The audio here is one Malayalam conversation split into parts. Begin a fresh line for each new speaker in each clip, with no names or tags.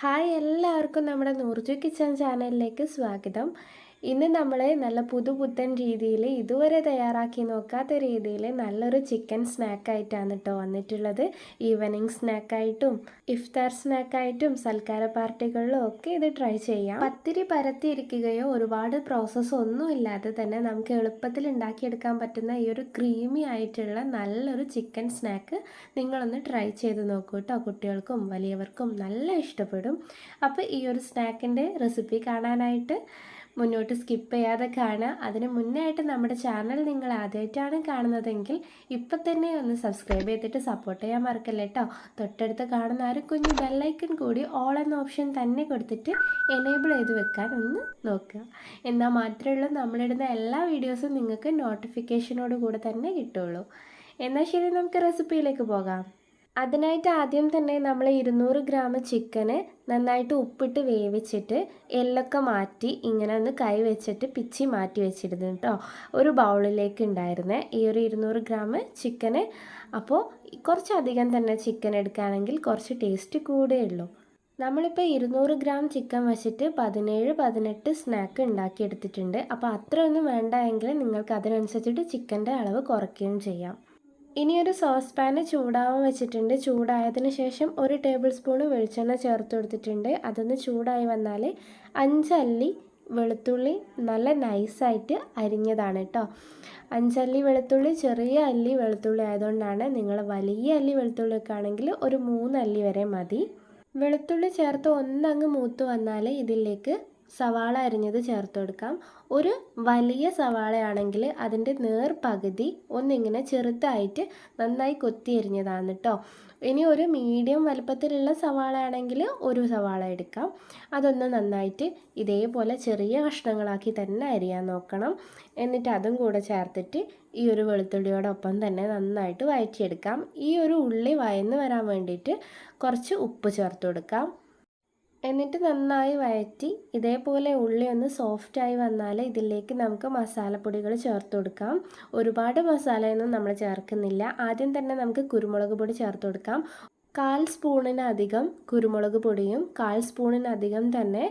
ഹായ് എല്ലാവർക്കും നമ്മുടെ നൂർജു കിച്ചൺ ചാനലിലേക്ക് സ്വാഗതം. ഇന്ന് നമ്മൾ നല്ല പുതുപുത്തൻ രീതിയിൽ ഇതുവരെ തയ്യാറാക്കി നോക്കാത്ത രീതിയിൽ നല്ലൊരു ചിക്കൻ സ്നാക്കായിട്ടാണ് കേട്ടോ വന്നിട്ടുള്ളത്. ഈവനിങ് സ്നാക്കായിട്ടും ഇഫ്താർ സ്നാക്കായിട്ടും സൽക്കാര പാർട്ടികളിലും ഒക്കെ ഇത് ട്രൈ ചെയ്യാം. പത്തിരി പരത്തിയിരിക്കുകയോ ഒരുപാട് പ്രോസസ്സ് ഒന്നും ഇല്ലാതെ തന്നെ നമുക്ക് എളുപ്പത്തിൽ ഉണ്ടാക്കിയെടുക്കാൻ പറ്റുന്ന ഈ ഒരു ക്രീമി ആയിട്ടുള്ള നല്ലൊരു ചിക്കൻ സ്നാക്ക് നിങ്ങളൊന്ന് ട്രൈ ചെയ്ത് നോക്കൂ കേട്ടോ കുട്ടികൾക്കും വലിയവർക്കും നല്ല ഇഷ്ടപ്പെടും. അപ്പോൾ ഈ ഒരു സ്നാക്കിന്റെ റെസിപ്പി കാണാനായിട്ട് മുന്നോട്ട് സ്കിപ്പ് ചെയ്യാതെ കാണുക അതിന് മുന്നേ ആയിട്ട് നമ്മുടെ ചാനൽ നിങ്ങൾ ആദ്യമായിട്ടാണ് കാണുന്നതെങ്കിൽ ഇപ്പം തന്നെ ഒന്ന് സബ്സ്ക്രൈബ് ചെയ്തിട്ട് സപ്പോർട്ട് ചെയ്യാൻ മറക്കല്ലേ കേട്ടോ തൊട്ടടുത്ത് കാണുന്ന ഒരു കുഞ്ഞു ബെല്ലൈക്കൺ കൂടി ഓൾ എന്ന ഓപ്ഷൻ തന്നെ കൊടുത്തിട്ട് എനേബിൾ ചെയ്ത് വെക്കാൻ ഒന്ന് നോക്കുക. എന്നാൽ മാത്രമേ ഉള്ളൂ നമ്മളിടുന്ന എല്ലാ വീഡിയോസും നിങ്ങൾക്ക് നോട്ടിഫിക്കേഷനോട് കൂടെ തന്നെ കിട്ടുള്ളൂ എന്നാൽ ശരി നമുക്ക് റെസിപ്പിയിലേക്ക് പോകാം. അതിനായിട്ട് ആദ്യം തന്നെ നമ്മൾ ഇരുന്നൂറ് ഗ്രാം ചിക്കന് നന്നായിട്ട് ഉപ്പിട്ട് വേവിച്ചിട്ട് എല്ലൊക്കെ മാറ്റി ഇങ്ങനെ ഒന്ന് കൈ വെച്ചിട്ട് പിച്ചി മാറ്റി വെച്ചിരുന്നു കേട്ടോ ഒരു ബൗളിലേക്ക് ഉണ്ടായിരുന്നേ ഈ ഒരു ഇരുന്നൂറ് ഗ്രാം ചിക്കന് അപ്പോൾ കുറച്ചധികം തന്നെ ചിക്കൻ എടുക്കുകയാണെങ്കിൽ കുറച്ച് ടേസ്റ്റ് കൂടെയുള്ളൂ നമ്മളിപ്പോൾ ഇരുന്നൂറ് ഗ്രാം ചിക്കൻ വെച്ചിട്ട് പതിനേഴ് പതിനെട്ട് സ്നാക്ക് ഉണ്ടാക്കിയെടുത്തിട്ടുണ്ട്. അപ്പോൾ അത്രയൊന്നും വേണ്ട എങ്കിൽ നിങ്ങൾക്ക് അതിനനുസരിച്ചിട്ട് ചിക്കന്റെ അളവ് കുറയ്ക്കുകയും ചെയ്യാം. ഇനിയൊരു സോസ് പാന് ചൂടാവാൻ വെച്ചിട്ടുണ്ട്. ചൂടായതിന് ശേഷം ഒരു ടേബിൾ സ്പൂൺ വെളിച്ചെണ്ണ ചേർത്ത് കൊടുത്തിട്ടുണ്ട്. അതൊന്ന് ചൂടായി വന്നാൽ അഞ്ചല്ലി വെളുത്തുള്ളി നല്ല നൈസായിട്ട് അരിഞ്ഞതാണ് കേട്ടോ അഞ്ചല്ലി വെളുത്തുള്ളി ചെറിയ അല്ലി വെളുത്തുള്ളി ആയതുകൊണ്ടാണ് നിങ്ങൾ വലിയ അല്ലി വെളുത്തുള്ളിയൊക്കെ ആണെങ്കിൽ ഒരു മൂന്നല്ലി വരെ മതി. വെളുത്തുള്ളി ചേർത്ത് ഒന്നങ്ങ് മൂത്ത് വന്നാൽ ഇതിലേക്ക് സവാള അരിഞ്ഞത് ചേർത്ത് കൊടുക്കാം. ഒരു വലിയ സവാളയാണെങ്കിൽ അതിന്റെ നേർ പകുതി ഒന്നിങ്ങനെ ചെറുതായിട്ട് നന്നായി കൊത്തി എരിഞ്ഞതാണ് കേട്ടോ ഇനി ഒരു മീഡിയം വലുപ്പത്തിലുള്ള സവാള ആണെങ്കിൽ ഒരു സവാള എടുക്കാം. അതൊന്ന് നന്നായിട്ട് ഇതേപോലെ ചെറിയ കഷ്ണങ്ങളാക്കി തന്നെ അരിയാൻ നോക്കണം. എന്നിട്ട് അതും കൂടെ ചേർത്തിട്ട് ഈ ഒരു വെളുത്തുള്ളിയോടൊപ്പം തന്നെ നന്നായിട്ട് വഴറ്റിയെടുക്കാം. ഈ ഒരു ഉള്ളി വയന്ന് വരാൻ വേണ്ടിയിട്ട് കുറച്ച് ഉപ്പ് ചേർത്ത് കൊടുക്കാം. എന്നിട്ട് നന്നായി വഴറ്റി ഇതേപോലെ ഉള്ളി ഒന്ന് സോഫ്റ്റായി വന്നാൽ ഇതിലേക്ക് നമുക്ക് മസാലപ്പൊടികൾ ചേർത്ത് കൊടുക്കാം. ഒരുപാട് മസാലയൊന്നും നമ്മൾ ചേർക്കുന്നില്ല. ആദ്യം തന്നെ നമുക്ക് കുരുമുളക് പൊടി ചേർത്ത് കൊടുക്കാം. കാൽ സ്പൂണിനധികം കുരുമുളക് പൊടിയും കാൽ സ്പൂണിനധികം തന്നെ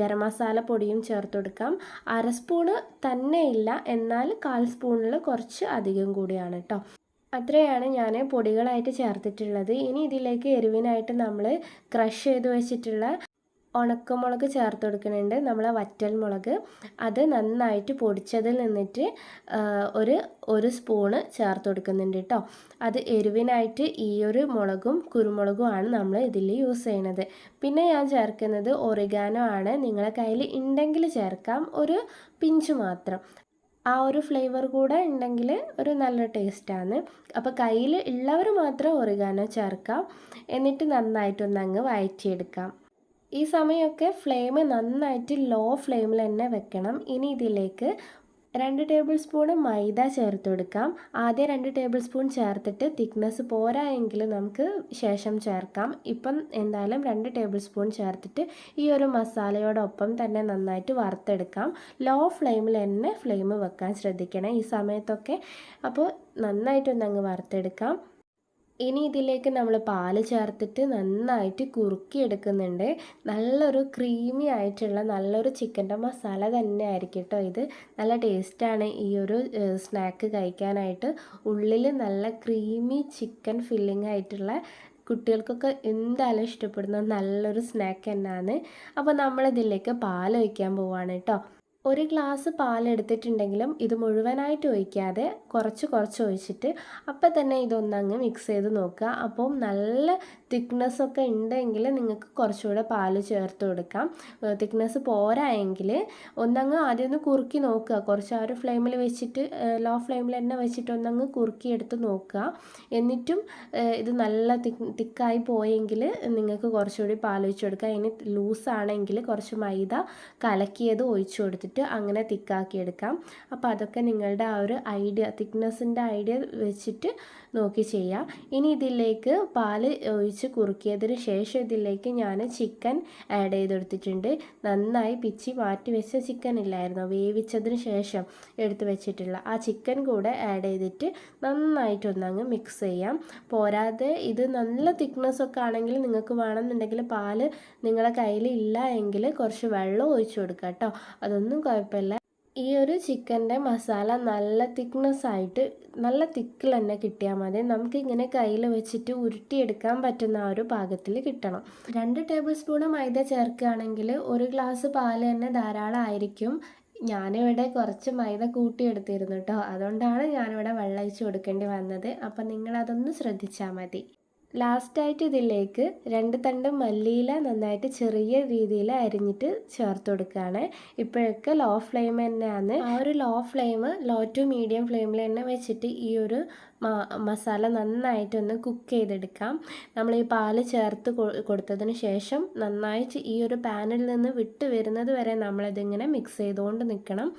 ഗരം മസാല പൊടിയും ചേർത്ത് കൊടുക്കാം. അര സ്പൂണ് തന്നെ ഇല്ല എന്നാൽ കാൽ സ്പൂണിൽ കുറച്ച് അധികം കൂടിയാണ് കേട്ടോ അത്രയാണ് ഞാൻ പൊടികളായിട്ട് ചേർത്തിട്ടുള്ളത്. ഇനി ഇതിലേക്ക് എരിവിനായിട്ട് നമ്മൾ ക്രഷ് ചെയ്ത് വെച്ചിട്ടുള്ള ഉണക്കമുളക് ചേർത്ത് കൊടുക്കുന്നുണ്ട്. നമ്മളെ വറ്റൽ മുളക്. അത് നന്നായിട്ട് പൊടിച്ചതിൽ നിന്നിട്ട് ഒരു ഒരു സ്പൂണ് ചേർത്ത് കൊടുക്കുന്നുണ്ട് കേട്ടോ അത് എരിവിനായിട്ട് ഈ ഒരു മുളകും കുരുമുളകും ആണ് നമ്മൾ ഇതിൽ യൂസ് ചെയ്യുന്നത്. പിന്നെ ഞാൻ ചേർക്കുന്നത് ഒറിഗാനോ ആണ്. നിങ്ങളെ കയ്യിൽ ഉണ്ടെങ്കിൽ ചേർക്കാം. ഒരു പിഞ്ച് മാത്രം. ആ ഒരു ഫ്ലേവർ കൂടെ ഉണ്ടെങ്കിൽ ഒരു നല്ല ടേസ്റ്റാണ് അപ്പോൾ കയ്യിൽ ഉള്ളവർ മാത്രം ഒറിഗാനോ ചേർക്കാം. എന്നിട്ട് നന്നായിട്ടൊന്ന് അങ്ങ് വഴറ്റിയെടുക്കാം ഈ സമയമൊക്കെ ഫ്ലെയിം നന്നായിട്ട് ലോ ഫ്ലെയിമിൽ തന്നെ വെക്കണം. ഇനി ഇതിലേക്ക് രണ്ട് ടേബിൾ സ്പൂൺ മൈദ ചേർത്ത് കൊടുക്കാം. ആദ്യം രണ്ട് ടേബിൾ സ്പൂൺ ചേർത്തിട്ട് തിക്നെസ് പോരാ എങ്കിൽ നമുക്ക് ശേഷം ചേർക്കാം. ഇപ്പം എന്തായാലും രണ്ട് ടേബിൾ സ്പൂൺ ചേർത്തിട്ട് ഈ ഒരു മസാലയോടൊപ്പം തന്നെ നന്നായിട്ട് വറുത്തെടുക്കാം. ലോ ഫ്ലെയിമിൽ തന്നെ ഫ്ലെയിം വെക്കാൻ ശ്രദ്ധിക്കണം. ഈ സമയത്തൊക്കെ അപ്പോൾ നന്നായിട്ടൊന്നങ്ങ് വറുത്തെടുക്കാം. ഇനി ഇതിലേക്ക് നമ്മൾ പാൽ ചേർത്തിട്ട് നന്നായിട്ട് കുറുക്കി എടുക്കുന്നുണ്ട് നല്ലൊരു ക്രീമി ആയിട്ടുള്ള നല്ലൊരു ചിക്കന്റെ മസാല തന്നെ ആയിരിക്കും കേട്ടോ ഇത്. നല്ല ടേസ്റ്റാണ് ഈ ഒരു സ്നാക്ക് കഴിക്കാനായിട്ട്. ഉള്ളിൽ നല്ല ക്രീമി ചിക്കൻ ഫില്ലിംഗ് ആയിട്ടുള്ള കുട്ടികൾക്കൊക്കെ എന്തായാലും ഇഷ്ടപ്പെടുന്ന നല്ലൊരു സ്നാക്ക് തന്നെയാണ് അപ്പോൾ നമ്മളിതിലേക്ക് പാൽ ഒഴിക്കാൻ പോവാണ് കേട്ടോ ഒരു ഗ്ലാസ് പാലെടുത്തിട്ടുണ്ടെങ്കിലും ഇത് മുഴുവനായിട്ട് ഒഴിക്കാതെ കുറച്ച് കുറച്ച് ഒഴിച്ചിട്ട് അപ്പം തന്നെ ഇതൊന്നങ്ങ് മിക്സ് ചെയ്ത് നോക്കുക. അപ്പം നല്ല തിക്നെസ് ഒക്കെ ഉണ്ടെങ്കിൽ നിങ്ങൾക്ക് കുറച്ചുകൂടെ പാൽ ചേർത്ത് കൊടുക്കാം. തിക്നെസ് പോരായെങ്കിൽ ഒന്നങ്ങ് ആദ്യം ഒന്ന് കുറുക്കി നോക്കുക. കുറച്ച് ആ ഒരു ഫ്ലെയിമിൽ വെച്ചിട്ട് ലോ ഫ്ലെയിമിൽ തന്നെ വെച്ചിട്ട് ഒന്നങ്ങ് കുറുക്കി എടുത്ത് നോക്കുക. എന്നിട്ടും ഇത് നല്ല തിക്ക് തിക്കായി പോയെങ്കിൽ നിങ്ങൾക്ക് കുറച്ചുകൂടി പാൽ ഒഴിച്ചു കൊടുക്കുക. ഇനി ലൂസാണെങ്കിൽ കുറച്ച് മൈദ കലക്കിയത് ഒഴിച്ചു കൊടുത്തിട്ട് അങ്ങനെ തിക്കാക്കി എടുക്കാം. അപ്പോൾ അതൊക്കെ നിങ്ങളുടെ ആ ഒരു ഐഡിയ തിക്നെസ്സിന്റെ ഐഡിയ വെച്ചിട്ട് നോക്കി ചെയ്യാം. ഇനി ഇതിലേക്ക് പാൽ ഒഴിച്ച് കുറുക്കിയതിന് ശേഷം ഇതിലേക്ക് ഞാൻ ചിക്കൻ ആഡ് ചെയ്തെടുത്തിട്ടുണ്ട്. നന്നായി പിച്ചി മാറ്റി വെച്ച ചിക്കൻ ഇല്ലായിരുന്നു. വേവിച്ചതിന് ശേഷം എടുത്ത് വെച്ചിട്ടുള്ള ആ ചിക്കൻ കൂടെ ആഡ് ചെയ്തിട്ട് നന്നായിട്ടൊന്നങ്ങ് മിക്സ് ചെയ്യാം. പോരാതെ ഇത് നല്ല തിക്നെസ് ഒക്കെ ആണെങ്കിൽ നിങ്ങൾക്ക് വേണമെന്നുണ്ടെങ്കിൽ പാൽ നിങ്ങളെ കയ്യിൽ ഇല്ല എങ്കിൽ കുറച്ച് വെള്ളം ഒഴിച്ചു കൊടുക്കുക കേട്ടോ. അതൊന്നും കുഴപ്പമില്ല. ഈ ഒരു ചിക്കന്റെ മസാല നല്ല തിക്നെസ് ആയിട്ട് നല്ല തിക്കിൽ തന്നെ കിട്ടിയാൽ മതി നമുക്കിങ്ങനെ കയ്യിൽ വെച്ചിട്ട് ഉരുട്ടിയെടുക്കാൻ പറ്റുന്ന ആ ഒരു പാകത്തിൽ കിട്ടണം. രണ്ട് ടേബിൾ സ്പൂൺ മൈദ ചേർക്കുകയാണെങ്കിൽ ഒരു ഗ്ലാസ് പാൽ തന്നെ ധാരാളമായിരിക്കും ഞാനിവിടെ കുറച്ച് മൈദ കൂട്ടിയെടുത്തിരുന്നു കേട്ടോ. അതുകൊണ്ടാണ് ഞാനിവിടെ വെള്ളം ഒഴിച്ച് കൊടുക്കേണ്ടി വന്നത്. അപ്പം നിങ്ങളതൊന്ന് ശ്രദ്ധിച്ചാൽ മതി. ലാസ്റ്റായിട്ട് ഇതിലേക്ക് രണ്ട് തണ്ട് മല്ലിയില നന്നായിട്ട് ചെറിയ രീതിയിൽ അരിഞ്ഞിട്ട് ചേർത്ത് കൊടുക്കുകയാണ്. ഇപ്പോഴൊക്കെ ലോ ഫ്ലെയിം തന്നെയാണ്. ആ ഒരു low flame low to medium ഫ്ലെയിമിൽ തന്നെ വെച്ചിട്ട് ഈ ഒരു മസാല നന്നായിട്ടൊന്ന് കുക്ക് ചെയ്തെടുക്കാം. നമ്മൾ ഈ പാൽ ചേർത്ത് കൊടുത്തതിന് ശേഷം നന്നായിട്ട് ഈ ഒരു പാനിൽ നിന്ന് വിട്ട് വരുന്നത് വരെ നമ്മളിതിങ്ങനെ മിക്സ് ചെയ്തുകൊണ്ട് നിൽക്കണം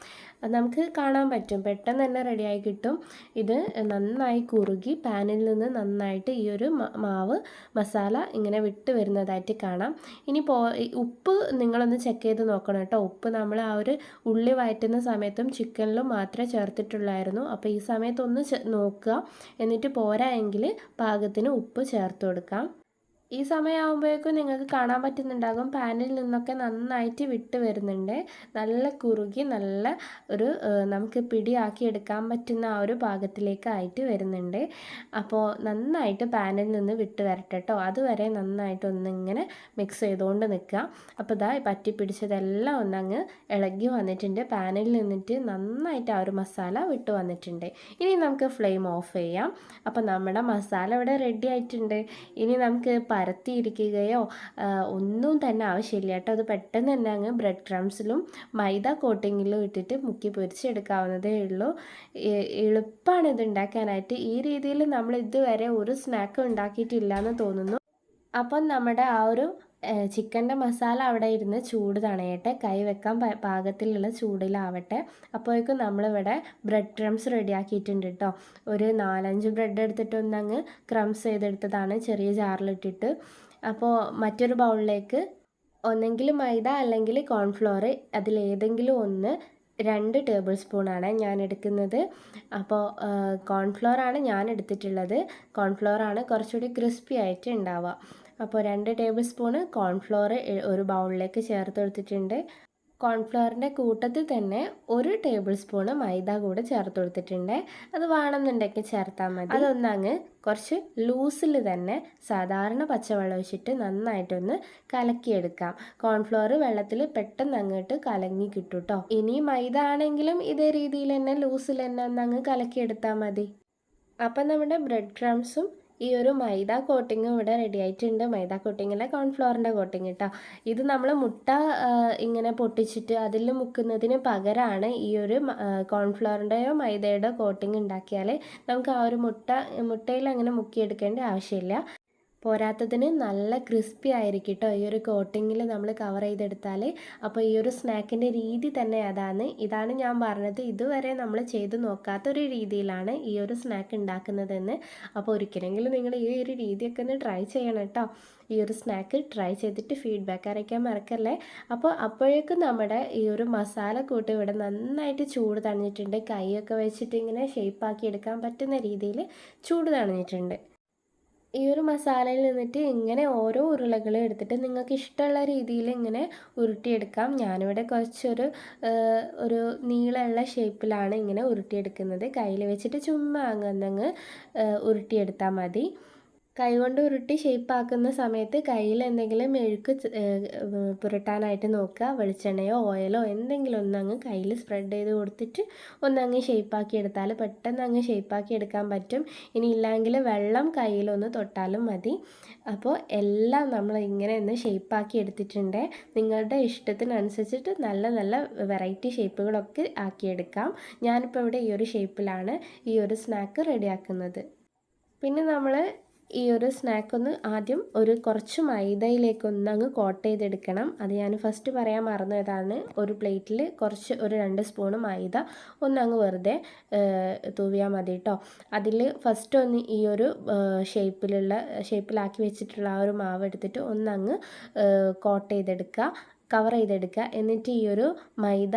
നമുക്ക് കാണാൻ പറ്റും. പെട്ടെന്ന് തന്നെ റെഡിയായി കിട്ടും. ഇത് നന്നായി കുറുകി പാനിൽ നിന്ന് നന്നായിട്ട് ഈ ഒരു മാവ് മസാല ഇങ്ങനെ വിട്ട് വരുന്നതായിട്ട് കാണാം. ഇനി പോ ഉപ്പ് നിങ്ങളൊന്ന് ചെക്ക് ചെയ്ത് നോക്കണം കേട്ടോ. ഉപ്പ് നമ്മൾ ആ ഒരു ഉള്ളി വയറ്റുന്ന സമയത്തും ചിക്കനിലും മാത്രമേ ചേർത്തിട്ടുള്ളായിരുന്നു. അപ്പോൾ ഈ സമയത്തൊന്ന് നോക്കുക. എന്നിട്ട് പോരാ എങ്കിൽ പാകത്തിന് ഉപ്പ് ചേർത്ത് കൊടുക്കാം. ഈ സമയമാകുമ്പോഴേക്കും നിങ്ങൾക്ക് കാണാൻ പറ്റുന്നുണ്ടാകും പാനിൽ നിന്നൊക്കെ നന്നായിട്ട് വിട്ട് വരുന്നുണ്ട്. നല്ല കുറുകി നല്ല ഒരു നമുക്ക് പിടിയാക്കി എടുക്കാൻ പറ്റുന്ന ആ ഒരു ഭാഗത്തിലേക്കായിട്ട് വരുന്നുണ്ട്. അപ്പോൾ നന്നായിട്ട് പാനിൽ നിന്ന് വിട്ട് വരട്ടെ അതുവരെ നന്നായിട്ട് ഒന്നിങ്ങനെ മിക്സ് ചെയ്തുകൊണ്ട് നിൽക്കുക. അപ്പോൾ ഇതാ പറ്റി പിടിച്ചതെല്ലാം ഒന്നങ്ങ് ഇളകി വന്നിട്ടുണ്ട്. പാനിൽ നിന്നിട്ട് നന്നായിട്ട് ആ ഒരു മസാല വിട്ട് വന്നിട്ടുണ്ട്. ഇനി നമുക്ക് ഫ്ലെയിം ഓഫ് ചെയ്യാം. അപ്പോൾ നമ്മുടെ മസാല ഇവിടെ റെഡി ആയിട്ടുണ്ട്. ഇനി നമുക്ക് പരത്തിയിരിക്കുകയോ ഒന്നും തന്നെ ആവശ്യമില്ല കേട്ടോ. അത് പെട്ടെന്ന് തന്നെ അങ്ങ് ബ്രെഡ് ക്രംസിലും മൈദ കോട്ടിങ്ങിലും ഇട്ടിട്ട് മുക്കി പൊരിച്ചെടുക്കാവുന്നതേ ഉള്ളൂ. എളുപ്പമാണ് ഇത് ഉണ്ടാക്കാനായിട്ട്. ഈ രീതിയിൽ നമ്മൾ ഇതുവരെ ഒരു സ്നാക്ക് ഉണ്ടാക്കിയിട്ടില്ല എന്ന് തോന്നുന്നു. അപ്പം നമ്മുടെ ആ ഒരു ചിക്കന്റെ മസാല അവിടെ ഇരുന്ന് ചൂട് തണയട്ടെ. കൈ വെക്കാൻ പാകത്തിലുള്ള ചൂടിലാവട്ടെ. അപ്പോഴേക്കും നമ്മളിവിടെ ബ്രെഡ് ക്രംസ് റെഡിയാക്കിയിട്ടുണ്ട് കേട്ടോ ഒരു നാലഞ്ച് ബ്രെഡ് എടുത്തിട്ട് ഒന്നങ്ങ് ക്രംസ് ചെയ്തെടുത്തതാണ് ചെറിയ ജാറിലിട്ടിട്ട്. അപ്പോൾ മറ്റൊരു ബൗളിലേക്ക് ഒന്നെങ്കിൽ മൈദ അല്ലെങ്കിൽ കോൺഫ്ലോർ അതിലേതെങ്കിലും ഒന്ന് രണ്ട് ടേബിൾ സ്പൂണാണ് ഞാൻ എടുക്കുന്നത്. അപ്പോൾ കോൺഫ്ലോറാണ് ഞാൻ എടുത്തിട്ടുള്ളത്. കോൺഫ്ലോറാണ് കുറച്ചുകൂടി ക്രിസ്പി ആയിട്ട് ഉണ്ടാവുക. അപ്പോൾ രണ്ട് ടേബിൾ സ്പൂണ് കോൺഫ്ലോർ ഒരു ബൗളിലേക്ക് ചേർത്ത് കൊടുത്തിട്ടുണ്ട്. കോൺഫ്ലവറിന്റെ കൂട്ടത്തിൽ തന്നെ ഒരു ടേബിൾ സ്പൂണ് മൈദ കൂടെ ചേർത്ത് കൊടുത്തിട്ടുണ്ട്. അത് വേണമെന്നുണ്ടെങ്കിൽ ചേർത്താൽ മതി. അതൊന്നങ്ങ് കുറച്ച് ലൂസിൽ തന്നെ സാധാരണ പച്ചവെള്ളം ഒഴിച്ചിട്ട് നന്നായിട്ടൊന്ന് കലക്കിയെടുക്കാം. കോൺഫ്ലവർ വെള്ളത്തിൽ പെട്ടെന്ന് അങ്ങോട്ട് കലങ്ങി കിട്ടും കേട്ടോ ഇനി മൈദ ആണെങ്കിലും ഇതേ രീതിയിൽ തന്നെ ലൂസിൽ തന്നെ ഒന്ന് അങ്ങ് കലക്കിയെടുത്താൽ മതി. അപ്പം നമ്മുടെ ബ്രെഡ് ക്രംസും ഈ ഒരു മൈദ കോട്ടിങ്ങും ഇവിടെ റെഡി ആയിട്ടുണ്ട്. മൈദ കോട്ടിങ്ങിലെ കോൺഫ്ലോറിന്റെ കോട്ടിങ് കേട്ടോ ഇത് നമ്മൾ മുട്ട ഇങ്ങനെ പൊട്ടിച്ചിട്ട് അതിൽ മുക്കുന്നതിന് പകരമാണ് ഈ ഒരു കോൺഫ്ലോറിന്റെയോ മൈദയുടെയോ കോട്ടിങ് ഉണ്ടാക്കിയാൽ നമുക്ക് ആ ഒരു മുട്ട മുട്ടയിൽ അങ്ങനെ മുക്കിയെടുക്കേണ്ട ആവശ്യമില്ല. പോരാത്തതിന് നല്ല ക്രിസ്പി ആയിരിക്കും കേട്ടോ ഈ ഒരു കോട്ടിങ്ങിൽ നമ്മൾ കവർ ചെയ്തെടുത്താൽ അപ്പോൾ ഈ ഒരു സ്നാക്കിന്റെ രീതി തന്നെ അതാണ്. ഇതാണ് ഞാൻ പറഞ്ഞത്. ഇതുവരെ നമ്മൾ ചെയ്ത് നോക്കാത്തൊരു രീതിയിലാണ് ഈ ഒരു സ്നാക്ക് ഉണ്ടാക്കുന്നതെന്ന്. അപ്പോൾ ഒരിക്കലെങ്കിലും നിങ്ങൾ ഈ ഒരു രീതിയൊക്കെ ഒന്ന് ട്രൈ ചെയ്യണം കേട്ടോ. ഈ ഒരു സ്നാക്ക് ട്രൈ ചെയ്തിട്ട് ഫീഡ്ബാക്ക് അറിയിക്കാൻ മറക്കല്ലേ? അപ്പോൾ അപ്പോഴേക്കും നമ്മുടെ ഈ ഒരു മസാല കൂട്ട് ഇവിടെ നന്നായിട്ട് ചൂട് തണിഞ്ഞിട്ടുണ്ട്. കൈയൊക്കെ വെച്ചിട്ട് ഇങ്ങനെ ഷേപ്പാക്കി എടുക്കാൻ പറ്റുന്ന രീതിയിൽ ചൂട് തണിഞ്ഞിട്ടുണ്ട്. ഈ ഒരു മസാലയിൽ നിന്നിട്ട് ഇങ്ങനെ ഓരോ ഉരുളകളും എടുത്തിട്ട് നിങ്ങൾക്ക് ഇഷ്ടമുള്ള രീതിയിൽ ഇങ്ങനെ ഉരുട്ടിയെടുക്കാം. ഞാനിവിടെ കുറച്ചൊരു ഒരു നീളമുള്ള ഷേപ്പിലാണ് ഇങ്ങനെ ഉരുട്ടിയെടുക്കുന്നത്. കയ്യിൽ വെച്ചിട്ട് ചുമ്മാ അങ്ങ് ഉരുട്ടിയെടുത്താൽ മതി. കൈകൊണ്ട് ഉരുട്ടി ഷേപ്പാക്കുന്ന സമയത്ത് കയ്യിൽ എന്തെങ്കിലും മെഴുക്ക് പുരട്ടാനായിട്ട് നോക്കുക. വെളിച്ചെണ്ണയോ ഓയിലോ എന്തെങ്കിലും ഒന്നങ്ങ് കയ്യിൽ സ്പ്രെഡ് ചെയ്ത് കൊടുത്തിട്ട് ഒന്നങ്ങ് ഷേപ്പാക്കി എടുത്താൽ പെട്ടെന്ന് അങ്ങ് ഷേപ്പാക്കി എടുക്കാൻ പറ്റും. ഇനി ഇല്ലെങ്കിൽ വെള്ളം കയ്യിലൊന്ന് തൊട്ടാലും മതി. അപ്പോൾ എല്ലാം നമ്മൾ ഇങ്ങനെ ഒന്ന് ഷേപ്പാക്കി എടുത്തിട്ടുണ്ട്. നിങ്ങളുടെ ഇഷ്ടത്തിനനുസരിച്ചിട്ട് നല്ല നല്ല വെറൈറ്റി ഷേപ്പുകളൊക്കെ ആക്കിയെടുക്കാം. ഞാനിപ്പോൾ ഇവിടെ ഈ ഒരു ഷേപ്പിലാണ് ഈ ഒരു സ്നാക്ക് റെഡിയാക്കുന്നത്. പിന്നെ നമ്മൾ ഈ ഒരു സ്നാക്ക് ഒന്ന് ആദ്യം ഒരു കുറച്ച് മൈദയിലേക്ക് ഒന്ന് അങ്ങ് കോട്ട് ചെയ്തെടുക്കണം. അത് ഞാൻ ഫസ്റ്റ് പറയാൻ മറന്നതാണ് ഒരു പ്ലേറ്റിൽ കുറച്ച് ഒരു രണ്ട് സ്പൂണ് മൈദ ഒന്ന് അങ്ങ് വെറുതെ തൂവിയാൽ മതി കേട്ടോ അതിൽ ഫസ്റ്റ് ഒന്ന് ഈ ഒരു ഷേപ്പിലുള്ള ഷേപ്പിലാക്കി വെച്ചിട്ടുള്ള ആ ഒരു മാവ് എടുത്തിട്ട് ഒന്ന് അങ്ങ് കോട്ട് ചെയ്തെടുക്കുക. കവർ ചെയ്തെടുക്കുക. എന്നിട്ട് ഈ ഒരു മൈദ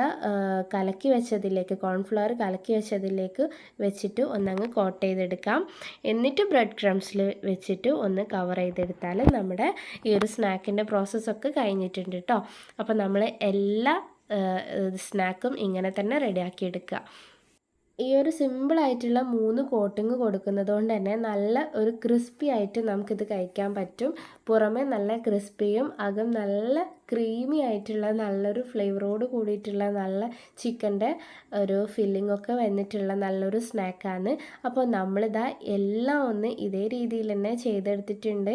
കലക്കി വെച്ചതിലേക്ക് കോൺഫ്ലവർ കലക്കി വെച്ചതിലേക്ക് വെച്ചിട്ട് ഒന്നങ്ങ് കോട്ട് ചെയ്തെടുക്കാം. എന്നിട്ട് ബ്രെഡ് ക്രംസിൽ വെച്ചിട്ട് ഒന്ന് കവർ ചെയ്തെടുത്താൽ നമ്മുടെ ഈ ഒരു സ്നാക്കിന്റെ പ്രോസസ്സൊക്കെ കഴിഞ്ഞിട്ടുണ്ട് കേട്ടോ അപ്പോൾ നമ്മൾ എല്ലാ സ്നാക്കും ഇങ്ങനെ തന്നെ റെഡിയാക്കി എടുക്കുക. ഈ ഒരു സിമ്പിളായിട്ടുള്ള മൂന്ന് കോട്ടിങ് കൊടുക്കുന്നത് കൊണ്ട് തന്നെ നല്ല ഒരു ക്രിസ്പി ആയിട്ട് നമുക്കിത് കഴിക്കാൻ പറ്റും. പുറമെ നല്ല ക്രിസ്പിയും അകം നല്ല ക്രീമി ആയിട്ടുള്ള നല്ലൊരു ഫ്ലേവറോട് കൂടിയിട്ടുള്ള നല്ല ചിക്കന്റെ ഒരു ഫില്ലിംഗ് ഒക്കെ വന്നിട്ടുള്ള നല്ലൊരു സ്നാക്കാണ് അപ്പോൾ നമ്മളിതാ എല്ലാം ഒന്ന് ഇതേ രീതിയിൽ തന്നെ ചെയ്തെടുത്തിട്ടുണ്ട്.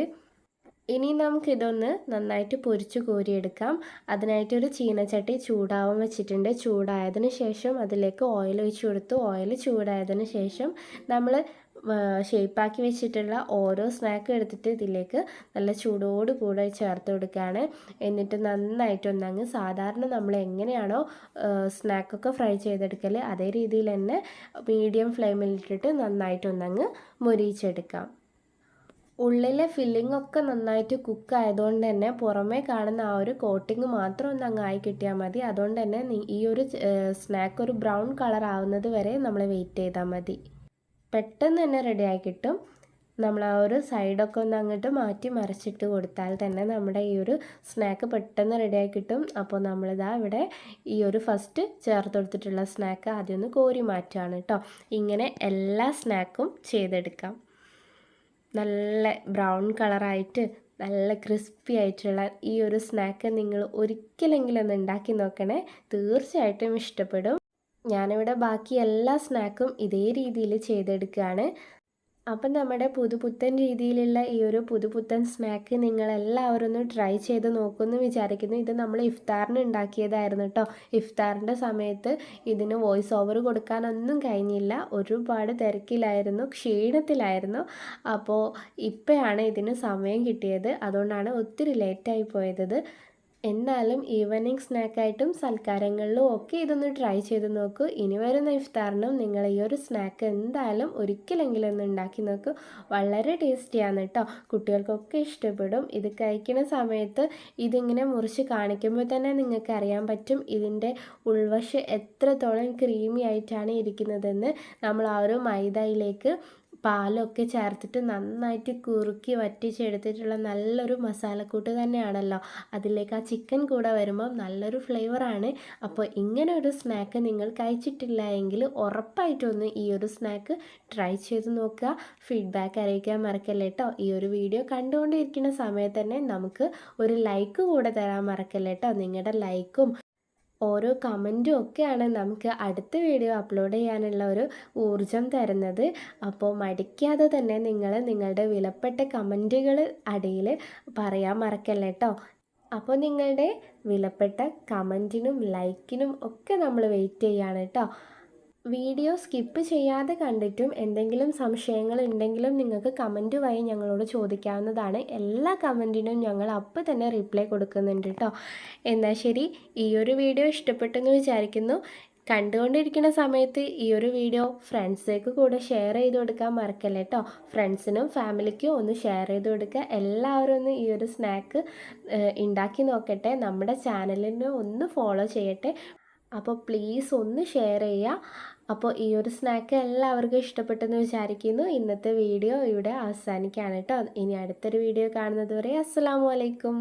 ഇനി നമുക്കിതൊന്ന് നന്നായിട്ട് പൊരിച്ച് കോരിയെടുക്കാം. അതിനായിട്ടൊരു ചീനച്ചട്ടി ചൂടാവാൻ വെച്ചിട്ടുണ്ട്. ചൂടായതിന് ശേഷം അതിലേക്ക് ഓയിൽ ഒഴിച്ചു കൊടുത്തു. ഓയിൽ ചൂടായതിന് ശേഷം നമ്മൾ ഷേപ്പാക്കി വെച്ചിട്ടുള്ള ഓരോ സ്നാക്ക് എടുത്തിട്ട് ഇതിലേക്ക് നല്ല ചൂടോട് കൂടെ ചേർത്ത് കൊടുക്കുകയാണ്. എന്നിട്ട് നന്നായിട്ടൊന്നങ്ങ് സാധാരണ നമ്മൾ എങ്ങനെയാണോ സ്നാക്കൊക്കെ ഫ്രൈ ചെയ്തെടുക്കൽ അതേ രീതിയിൽ തന്നെ മീഡിയം ഫ്ലെയിമിലിട്ടിട്ട് നന്നായിട്ടൊന്നങ്ങ് മുരിയിച്ചെടുക്കാം. ഉള്ളിലെ ഫില്ലിംഗ് ഒക്കെ നന്നായിട്ട് കുക്ക് ആയതുകൊണ്ട് തന്നെ പുറമേ കാണുന്ന ആ ഒരു കോട്ടിങ് മാത്രം ഒന്ന് അങ്ങായി കിട്ടിയാൽ മതി. അതുകൊണ്ട് തന്നെ ഈ ഒരു സ്നാക്ക് ഒരു ബ്രൗൺ കളർ ആവുന്നത് വരെ നമ്മൾ വെയിറ്റ് ചെയ്താൽ മതി. പെട്ടെന്ന് തന്നെ റെഡിയായി കിട്ടും. നമ്മൾ ആ ഒരു സൈഡൊക്കെ ഒന്ന് അങ്ങോട്ട് മാറ്റി മറിച്ചിട്ട് കൊടുത്താൽ തന്നെ നമ്മുടെ ഈ ഒരു സ്നാക്ക് പെട്ടെന്ന് റെഡിയായി കിട്ടും. അപ്പോൾ നമ്മളിതാ ഇവിടെ ഈ ഒരു ഫസ്റ്റ് ചേർത്ത് കൊടുത്തിട്ടുള്ള സ്നാക്ക് ആദ്യം ഒന്ന് കോരി മാറ്റുകയാണ് കേട്ടോ ഇങ്ങനെ എല്ലാ സ്നാക്കും ചെയ്തെടുക്കാം. നല്ല ബ്രൗൺ കളറായിട്ട് നല്ല ക്രിസ്പി ആയിട്ടുള്ള ഈ ഒരു സ്നാക്ക് നിങ്ങൾ ഒരിക്കലെങ്കിലും ഒന്ന് ഉണ്ടാക്കി നോക്കണേ. തീർച്ചയായിട്ടും ഇഷ്ടപ്പെടും. ഞാനിവിടെ ബാക്കി എല്ലാ സ്നാക്കും ഇതേ രീതിയിൽ ചെയ്തെടുക്കുകയാണ്. അപ്പം നമ്മുടെ പുതുപുത്തൻ രീതിയിലുള്ള ഈ ഒരു പുതുപുത്തൻ സ്നാക്ക് നിങ്ങളെല്ലാവരും ഒന്ന് ട്രൈ ചെയ്ത് നോക്കുമെന്ന് വിചാരിക്കുന്നു. ഇത് നമ്മൾ ഇഫ്താറിന് ഉണ്ടാക്കിയതായിരുന്നു കേട്ടോ. ഇഫ്താറിന്റെ സമയത്ത് ഇതിന് വോയിസ് ഓവർ കൊടുക്കാനൊന്നും കഴിഞ്ഞില്ല. ഒരുപാട് തിരക്കിലായിരുന്നു ക്ഷീണത്തിലായിരുന്നു. അപ്പോൾ ഇപ്പോഴാണ് ഇതിന് സമയം കിട്ടിയത്. അതുകൊണ്ടാണ് ഒത്തിരി ലേറ്റായി പോയത്. എന്നാലും ഈവനിങ് സ്നാക്കായിട്ടും സൽക്കാരങ്ങളിലും ഒക്കെ ഇതൊന്ന് ട്രൈ ചെയ്ത് നോക്കൂ. ഇനി വരുന്ന ഇഫ്താറിനും നിങ്ങൾ ഈ ഒരു സ്നാക്ക് എന്തായാലും ഒരിക്കലെങ്കിലും ഒന്ന് ഉണ്ടാക്കി നോക്കൂ. വളരെ ടേസ്റ്റിയാണ് കേട്ടോ കുട്ടികൾക്കൊക്കെ ഇഷ്ടപ്പെടും. ഇത് കഴിക്കുന്ന സമയത്ത് ഇതിങ്ങനെ മുറിച്ച് കാണിക്കുമ്പോൾ തന്നെ നിങ്ങൾക്ക് അറിയാൻ പറ്റും ഇതിന്റെ ഉൾവശം എത്രത്തോളം ക്രീമി ആയിട്ടാണ് ഇരിക്കുന്നതെന്ന്. നമ്മൾ ആ ഒരു മൈദയിലേക്ക് പാലൊക്കെ ചേർത്തിട്ട് നന്നായിട്ട് കുറുക്കി വറ്റിച്ചെടുത്തിട്ടുള്ള നല്ലൊരു മസാലക്കൂട്ട് തന്നെയാണല്ലോ. അതിലേക്ക് ആ ചിക്കൻ കൂടെ വരുമ്പോൾ നല്ലൊരു ഫ്ലേവറാണ്. അപ്പോൾ ഇങ്ങനെ ഒരു സ്നാക്ക് നിങ്ങൾ കഴിച്ചിട്ടില്ല എങ്കിൽ ഉറപ്പായിട്ടൊന്ന് ഈ ഒരു സ്നാക്ക് ട്രൈ ചെയ്ത് നോക്കുക. ഫീഡ്ബാക്ക് അറിയിക്കാൻ മറക്കല്ലേ കേട്ടോ. ഈ ഒരു വീഡിയോ കണ്ടുകൊണ്ടിരിക്കുന്ന സമയത്ത് തന്നെ നമുക്ക് ഒരു ലൈക്ക് കൂടെ തരാൻ മറക്കല്ലേ കേട്ടോ. നിങ്ങളുടെ ലൈക്കും ഓരോ കമന്റും ഒക്കെയാണ് നമുക്ക് അടുത്ത വീഡിയോ അപ്ലോഡ് ചെയ്യാനുള്ള ഒരു ഊർജം തരുന്നത്. അപ്പോൾ മടിക്കാതെ തന്നെ നിങ്ങൾ നിങ്ങളുടെ വിലപ്പെട്ട കമന്റുകൾ അടിയിൽ പറയാൻ മറക്കല്ലേ കേട്ടോ അപ്പോൾ നിങ്ങളുടെ വിലപ്പെട്ട കമന്റിനും ലൈക്കിനും ഒക്കെ നമ്മൾ വെയിറ്റ് ചെയ്യാണ് കേട്ടോ വീഡിയോ സ്കിപ്പ് ചെയ്യാതെ കണ്ടിട്ടും എന്തെങ്കിലും സംശയങ്ങൾ ഉണ്ടെങ്കിലും നിങ്ങൾക്ക് കമന്റ് വഴി ഞങ്ങളോട് ചോദിക്കാവുന്നതാണ്. എല്ലാ കമന്റിനും ഞങ്ങൾ അപ്പോൾ തന്നെ റിപ്ലൈ കൊടുക്കുന്നുണ്ട് കേട്ടോ എന്നാൽ ശരി ഈ ഒരു വീഡിയോ ഇഷ്ടപ്പെട്ടെന്ന് വിചാരിക്കുന്നു. കണ്ടുകൊണ്ടിരിക്കുന്ന സമയത്ത് ഈ ഒരു വീഡിയോ ഫ്രണ്ട്സേക്ക് കൂടെ ഷെയർ ചെയ്ത് കൊടുക്കാൻ മറക്കല്ലേ കേട്ടോ ഫ്രണ്ട്സിനും ഫാമിലിക്കും ഒന്ന് ഷെയർ ചെയ്ത് കൊടുക്കുക. എല്ലാവരും ഒന്ന് ഈ ഒരു സ്നാക്ക് ഉണ്ടാക്കി നോക്കട്ടെ. നമ്മുടെ ചാനലിനെ ഒന്ന് ഫോളോ ചെയ്യട്ടെ. അപ്പോൾ പ്ലീസ് ഒന്ന് ഷെയർ ചെയ്യുക. അപ്പോൾ ഈ ഒരു സ്നാക്ക് എല്ലാവർക്കും ഇഷ്ടപ്പെട്ടെന്ന് വിചാരിക്കുന്നു. ഇന്നത്തെ വീഡിയോ ഇവിടെ അവസാനിക്കുകയാണ് കേട്ടോ ഇനി അടുത്തൊരു വീഡിയോ കാണുന്നത് വരെ അസ്സാം വലൈക്കും